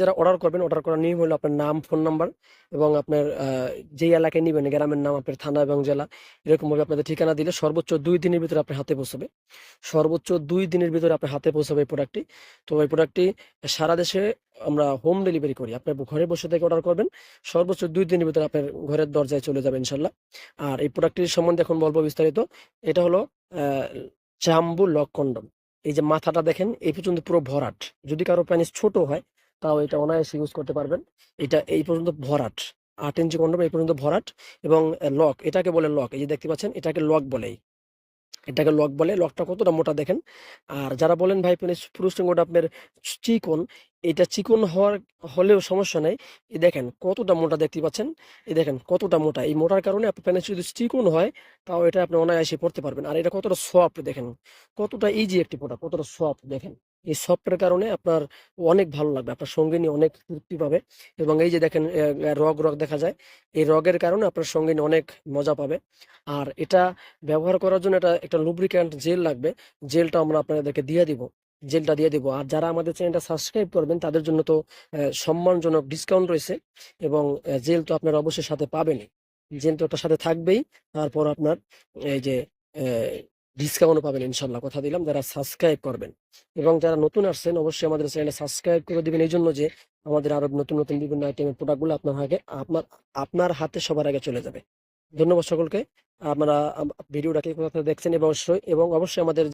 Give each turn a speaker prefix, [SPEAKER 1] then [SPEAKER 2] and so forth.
[SPEAKER 1] যারা অর্ডার করবেন অর্ডার করার নিয়ম হলো আপনার নাম ফোন নাম্বার এবং আপনার যেই এলাকায় নেবেন, গ্রামের নাম, আপনার থানা এবং জেলা এরকম ভাবে আপনাদের ঠিকানা দিলে সর্বোচ্চ দুই দিনের ভিতরে আপনার হাতে পৌঁছবে। সর্বোচ্চ দুই দিনের ভিতরে আপনার হাতে পৌঁছবে এই প্রোডাক্টটি তো এই প্রোডাক্টটি সারা দেশে আমরা হোম ডেলিভারি করি। আপনার ঘরে বসে থেকে অর্ডার করবেন, সর্বোচ্চ দুই দিনের ভিতরে আপনার ঘরের দরজায় চলে যাবে ইনশাল্লাহ আর এই প্রোডাক্টটির সম্বন্ধে এখন বলব বিস্তারিত। এটা হলো জাম্বু লক কন্ডম এই যে মাথাটা দেখেন, এই পর্যন্ত পুরো ভরাট। যদি কারও প্যানিস ছোট হয় তাও এটা অনায়াসে ইউজ করতে পারবেন। এটা এই পর্যন্ত ভরাট। আট ইঞ্চি কন্ডম এই পর্যন্ত ভরাট এবং লক এটাকে বলে লক এই যে দেখতে পাচ্ছেন, এটাকে লক বলে এটাকে লক বলে লকটা কতটা মোটা দেখেন। আর যারা বলেন, ভাই পেনিস পুরুষ লিঙ্গটা আপনার চিকন, এটা চিকন হওয়ার, হলেও সমস্যা নেই। এই দেখেন কতটা মোটা দেখতে পাচ্ছেন। এই দেখেন কতটা মোটা। এই মোটার কারণে আপনার পেনিস যদি চিকন হয়, তাও এটা আপনি অনায়াসে পড়তে পারবেন। আর এটা কতটা সফট দেখেন। কতটা ইজি একটি প্রোডাক্ট কতটা সফট দেখেন। এই সফটের কারণে আপনার অনেক ভালো লাগবে, আপনার সঙ্গিনী অনেক তৃপ্তি পাবে এবং এই যে দেখেন রগ রগ দেখা যায়, এই রগের কারণে আপনার সঙ্গিনী অনেক মজা পাবে। আর এটা ব্যবহার করার জন্য এটা একটা লুব্রিক্যান্ট জেল লাগবে জেলটা আমরা আপনাদেরকে দিয়ে দিব জেলটা দিয়ে দিব। আর যারা আমাদের চ্যানেলটা সাবস্ক্রাইব করবেন, তাদের জন্য তো সম্মানজনক ডিসকাউন্ট রয়েছে এবং জেল তো আপনারা অবশ্যই সাথে পাবেনই। জেল তো ওটার সাথে থাকবেই, তারপর আপনার এই যে ডিসকাউন্টও পাবেন ইনশাল্লাহ? কথা দিলাম। যারা সাবস্ক্রাইব করবেন এবং যারা নতুন আসছেন, অবশ্যই আমাদের চ্যানেলে সাবস্ক্রাইব করে দেবেন। এই জন্য যে আমাদের আরও নতুন নতুন বিভিন্ন আইটেমের প্রোডাক্টগুলো আপনার আগে, আপনার আপনার হাতে সবার আগে চলে যাবে। ধন্যবাদ সকলকে। আপনারা ভিডিওটাকে দেখছেন এবং অবশ্যই এবং অবশ্যই আমাদের